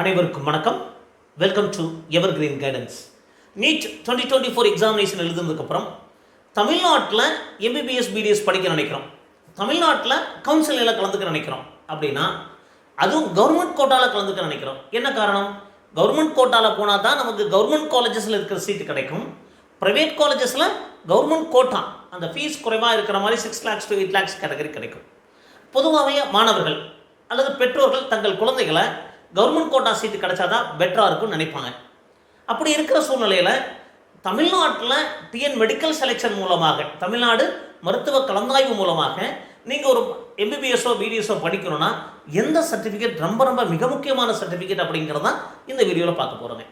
அனைவருக்கும் வணக்கம். Welcome to ever green guidance NEET twenty twenty four examination எழுதுனதுக்கப்புறம் தமிழ்நாட்டில் MBBS BDS படிக்க நினைக்கிறோம். தமிழ்நாட்டில் கவுன்சிலில் கலந்துக்க நினைக்கிறோம். அப்படின்னா அதுவும் கவர்மெண்ட் கோட்டாவில் கலந்துக்க நினைக்கிறோம். என்ன காரணம்? கவர்மெண்ட் கோட்டாவில் போனால் தான் நமக்கு கவர்மெண்ட் காலேஜஸில் இருக்கிற சீட்டு கிடைக்கும். ப்ரைவேட் காலேஜஸில் கவர்மெண்ட் கோட்டா அந்த ஃபீஸ் குறைவாக இருக்கிற மாதிரி six lakhs to eight lakhs category கிடைக்கும். பொதுவாகவே மாணவர்கள் அல்லது பெற்றோர்கள் தங்கள் குழந்தைகளை கவர்மெண்ட் கோட்டா சீட்டு கிடைச்சாதான் பெட்டராக இருக்கும்னு நினைப்பாங்க. அப்படி இருக்கிற சூழ்நிலையில் தமிழ்நாட்டில் டிஎன் மெடிக்கல் செலெக்ஷன் மூலமாக தமிழ்நாடு மருத்துவ கலந்தாய்வு மூலமாக நீங்கள் ஒரு எம்பிபிஎஸோ பிடிஎஸ்ஓ படிக்கணும்னா எந்த சர்டிஃபிகேட் ரொம்ப ரொம்ப மிக முக்கியமான சர்டிஃபிகேட் அப்படிங்கிறது தான் இந்த வீடியோவில் பார்க்க போகிறோங்க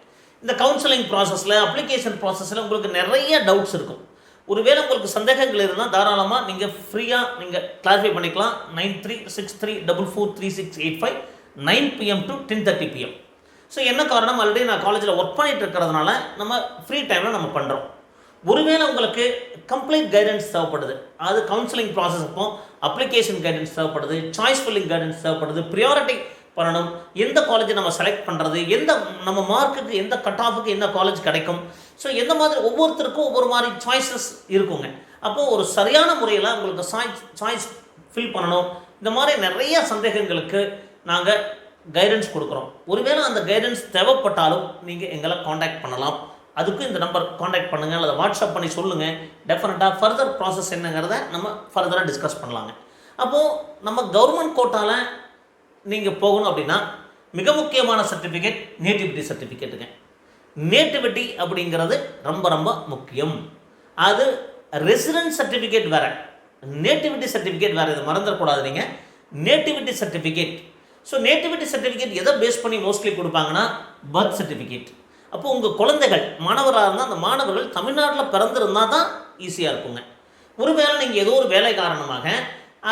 இந்த கவுன்சிலிங் ப்ராசஸில் அப்ளிகேஷன் ப்ராசஸில் உங்களுக்கு நிறைய டவுட்ஸ் இருக்கும். ஒருவேளை உங்களுக்கு சந்தேகங்கள் இருந்தால் தாராளமாக நீங்கள் ஃப்ரீயாக நீங்கள் கிளாரிஃபை பண்ணிக்கலாம். Nine three six three double four three six eight five nine PM to ten thirty PM so என்ன காரணம்? ஆல்ரெடி நான் காலேஜில் ஒர்க் பண்ணிட்டு இருக்கிறதுனால நம்ம ஃப்ரீ டைமில் நம்ம பண்ணுறோம் ஒருவேளை உங்களுக்கு கம்ப்ளீட் கைடன்ஸ் தேவைப்படுது. அது கவுன்சிலிங் ப்ராசஸ் அப்போ அப்ளிகேஷன் கைடன்ஸ் தேவைப்படுது. சாய்ஸ் ஃபில்லிங் கைடன்ஸ் தேவைப்படுது. ப்ரியாரிட்டி பண்ணணும். எந்த காலேஜை நம்ம செலக்ட் பண்ணுறது எந்த நம்ம மார்க்குக்கு எந்த கட் ஆஃபுக்கு எந்த காலேஜ் கிடைக்கும்? ஸோ எந்த மாதிரி ஒவ்வொருத்தருக்கும் ஒவ்வொரு மாதிரி சாய்ஸஸ் இருக்குங்க. அப்போது ஒரு சரியான முறையில் உங்களுக்கு சாய்ஸ் சாய்ஸ் ஃபில் பண்ணணும். இந்த மாதிரி நிறைய சந்தேகங்களுக்கு நாங்கள் கைடன்ஸ் கொடுக்குறோம். ஒருவேளை அந்த கைடன்ஸ் தேவைப்பட்டாலும் நீங்கள் எங்களை காண்டாக்ட் பண்ணலாம். அதுக்கும் இந்த நம்பர் காண்டாக்ட் பண்ணுங்கள் அல்லது வாட்ஸ்அப் பண்ணி சொல்லுங்கள் டெஃபினட்டாக ஃபர்தர் ப்ராசஸ் என்னங்கிறத நம்ம ஃபர்தராக டிஸ்கஸ் பண்ணலாங்க. அப்போது நம்ம கவர்மெண்ட் கோட்டாவில் நீங்கள் போகணும் அப்படின்னா மிக முக்கியமான சர்டிஃபிகேட் நேட்டிவிட்டி சர்டிஃபிகேட்டுங்க நேட்டிவிட்டி அப்படிங்கிறது ரொம்ப ரொம்ப முக்கியம். அது ரெசிடென்ட் சர்டிஃபிகேட் வேறு. நேட்டிவிட்டி சர்டிஃபிகேட் வேறு இதை மறந்துடக்கூடாது நீங்கள் nativity certificate so nativity certificate எதை பேஸ் பண்ணி மோஸ்ட்லி கொடுப்பாங்கன்னா பர்த் சர்டிஃபிகேட் அப்போ உங்கள் குழந்தைகள் மாணவராக இருந்தால் அந்த மாணவர்கள் தமிழ்நாட்டில் பிறந்திருந்தால் தான் ஈஸியாக இருக்குங்க. ஒருவேளை நீங்கள் ஏதோ ஒரு வேலை காரணமாக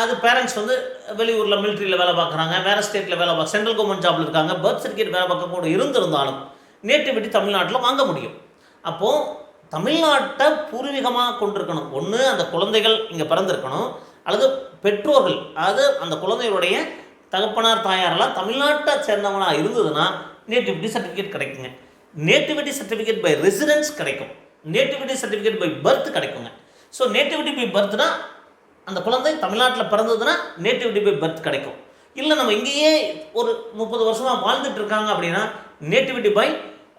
அது பேரண்ட்ஸ் வந்து வெளியூரில் மிலிட்ரியில் வேலை பார்க்குறாங்க வேறு ஸ்டேட்டில் வேலை பார்க்க சென்ட்ரல் கவர்மெண்ட் ஜாபில் இருக்காங்க பர்த் சர்டிஃபிகேட் வேலை பார்க்க கூட இருந்திருந்தாலும் நேட்டிவிட்டி தமிழ்நாட்டில் வாங்க முடியும். அப்போது தமிழ்நாட்டை பூர்வீகமாக கொண்டிருக்கணும். ஒன்று அந்த குழந்தைகள் இங்கே பிறந்திருக்கணும் அல்லது பெற்றோர்கள் அதாவது அந்த குழந்தைகளுடைய தகப்பனார் தாயாரெல்லாம் தமிழ்நாட்டை சேர்ந்தவங்களாக இருந்ததுன்னா நேட்டிவிட்டி சர்டிஃபிகேட் கிடைக்குங்க. நேட்டிவிட்டி சர்டிஃபிகேட் பை ரெசிடென்ஸ் கிடைக்கும். நேட்டிவிட்டி சர்டிஃபிகேட் பை பர்த் கிடைக்குங்க. ஸோ நேட்டிவிட்டி பை பர்த்னா அந்த குழந்தை தமிழ்நாட்டில் பிறந்ததுன்னா நேட்டிவிட்டி பை பர்த் கிடைக்கும். இல்லை நம்ம இங்கேயே ஒரு முப்பது வருஷமாக வாழ்ந்துட்டு இருக்காங்க அப்படின்னா நேட்டிவிட்டி பை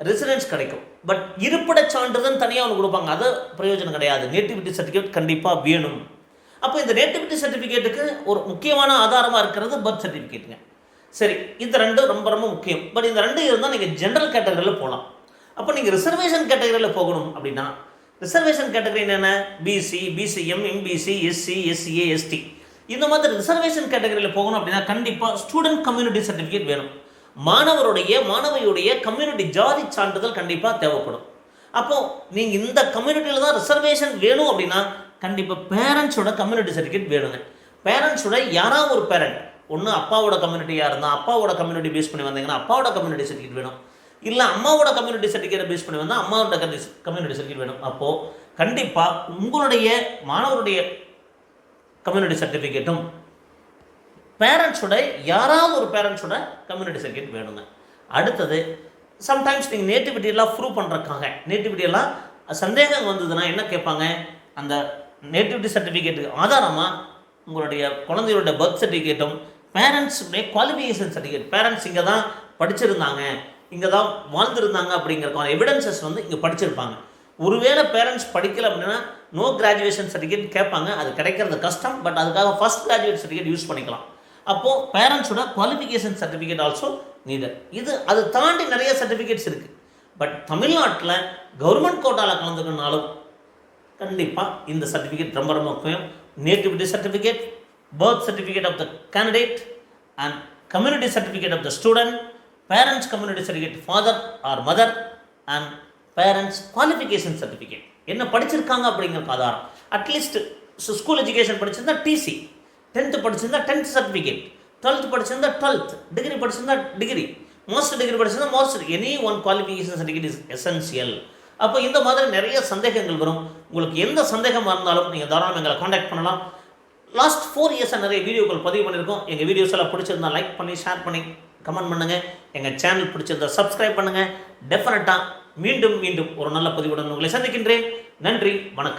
ரெசிடென்ஸ் கிடைக்கும். பட் இருப்பிட சான்றிதழ் தனியாக ஒன்று கொடுப்பாங்க. அது பிரயோஜனம் கிடையாது. நேட்டிவிட்டி சர்டிஃபிகேட் கண்டிப்பாக வேணும். அப்போ இந்த நேட்டிவிட்டி சர்டிஃபிகேட்டுக்கு ஒரு முக்கியமான ஆதாரமாக இருக்கிறது பர்த் சர்டிஃபிகேட்டுங்க சரி இந்த ரெண்டும் ரொம்ப ரொம்ப முக்கியம். பட் இந்த ரெண்டு இருந்தால் நீங்கள் ஜென்ரல் கேட்டகரியில் போகலாம் அப்போ நீங்கள் ரிசர்வேஷன் கேட்டகரியில் போகணும் அப்படின்னா ரிசர்வேஷன் கேட்டகரி என்னென்ன BC BCM MBC SC SCA ST இந்த மாதிரி ரிசர்வேஷன் கேட்டகரியில் போகணும் அப்படின்னா கண்டிப்பாக ஸ்டூடெண்ட் கம்யூனிட்டி சர்டிஃபிகேட் வேணும். மாணவருடைய மாணவியுடைய கம்யூனிட்டி ஜாதி சான்றிதழ் கண்டிப்பாக தேவைப்படும். அப்போது நீங்கள் இந்த கம்யூனிட்டியில் தான் ரிசர்வேஷன் வேணும் அப்படின்னா கண்டிப்பாக பேரண்ட்ஸோட கம்யூனிட்டி சர்டிஃபிகேட் வேணுங்க. பேரண்ட்ஸோட யாராவது ஒரு பேரண்ட் ஒன்று அப்பாவோட கம்யூனிட்டியாக இருந்தால் அப்பாவோட கம்யூனிட்டி பேஸ் பண்ணி வந்தீங்கன்னா அப்பாவோட கம்யூனிட்டி சர்டிஃபிகேட் வேணும். இல்லை அம்மாவோட கம்யூனிட்டி சர்டிஃபிகேட்டை பேஸ் பண்ணி வந்தால் அம்மாவோட கம்யூனிட்டி சர்டிஃபிகேட் வேணும். அப்போது கண்டிப்பாக உங்களுடைய மாணவருடைய கம்யூனிட்டி சர்டிஃபிகேட்டும் பேரண்ட்ஸோட யாராவது ஒரு பேரண்ட்ஸோட கம்யூனிட்டி சர்டிஃபிகேட் வேணுங்க. அடுத்தது சம்டைம்ஸ் நீங்கள் நேட்டிவிட்டியெல்லாம் ப்ரூவ் பண்ணுறக்காங்க நேட்டிவிட்டியெல்லாம் சந்தேகம் வந்ததுன்னா என்ன கேட்பாங்க? அந்த நேட்டிவிட்டி சர்டிஃபிகேட்டுக்கு ஆதாரமாக உங்களுடைய குழந்தையோட பர்த் சர்டிஃபிகேட்டும் பேரண்ட்ஸுடைய குவாலிஃபிகேஷன் சர்டிஃபிகேட் பேரண்ட்ஸ் இங்கே தான் படிச்சிருந்தாங்க. இங்கே தான் வாழ்ந்துருந்தாங்க அப்படிங்கிறக்கான எவிடன்சஸ் வந்து இங்கே படிச்சிருப்பாங்க. ஒருவேளை பேரண்ட்ஸ் படிக்கல அப்படின்னா நோ கிராஜுவேஷன் சர்டிஃபிகேட் கேட்பாங்க. அது கிடைக்கிறது கஷ்டம். பட் அதுக்காக ஃபஸ்ட் கிராஜுவேட் சர்டிஃபிகேட் யூஸ் பண்ணிக்கலாம். அப்போது பேரண்ட்ஸோட குவாலிஃபிகேஷன் சர்டிஃபிகேட் ஆல்சோ நீதர் இது அது தாண்டி நிறைய சர்டிஃபிகேட்ஸ் இருக்குது பட் தமிழ்நாட்டில் கவர்மெண்ட் கோட்டாவில் கலந்துக்கணுனாலும் கண்டிப்பாக இந்த சர்டிஃபிகேட் ரொம்ப ரொம்ப முக்கியம். Nativity certificate birth certificate of the candidate and community certificate of the student parents community certificate father or mother and parents qualification certificate என்ன படிச்சிருக்காங்க அப்படிங்கிற ஆதாரம். அட்லீஸ்ட் ஸ்கூல் எஜுகேஷன் படிச்சிருந்தா டிசி டென்த்து படிச்சிருந்தா டென்த் சர்டிஃபிகேட் டுவெல்த் படிச்சிருந்தா twelfth degree படிச்சிருந்தா degree most degree படிச்சிருந்தா most any one qualification certificate is essential அப்போ இந்த மாதிரி நிறைய சந்தேகங்கள் வரும். உங்களுக்கு எந்த சந்தேகமாக இருந்தாலும் நீங்கள் தாராளமாக எங்களை காண்டாக்ட் பண்ணலாம். லாஸ்ட் ஃபோர் இயர்ஸாக நிறைய வீடியோக்கள் பதிவு பண்ணியிருக்கோம். எங்கள் வீடியோஸ் எல்லாம் பிடிச்சிருந்தா லைக் பண்ணி ஷேர் பண்ணி கமெண்ட் பண்ணுங்கள் எங்கள் சேனல் பிடிச்சிருந்தா சப்ஸ்கிரைப் பண்ணுங்கள் டெஃபினட்டாக மீண்டும் மீண்டும் ஒரு நல்ல பதிவுடன் உங்களை சந்திக்கின்றேன். நன்றி வணக்கம்.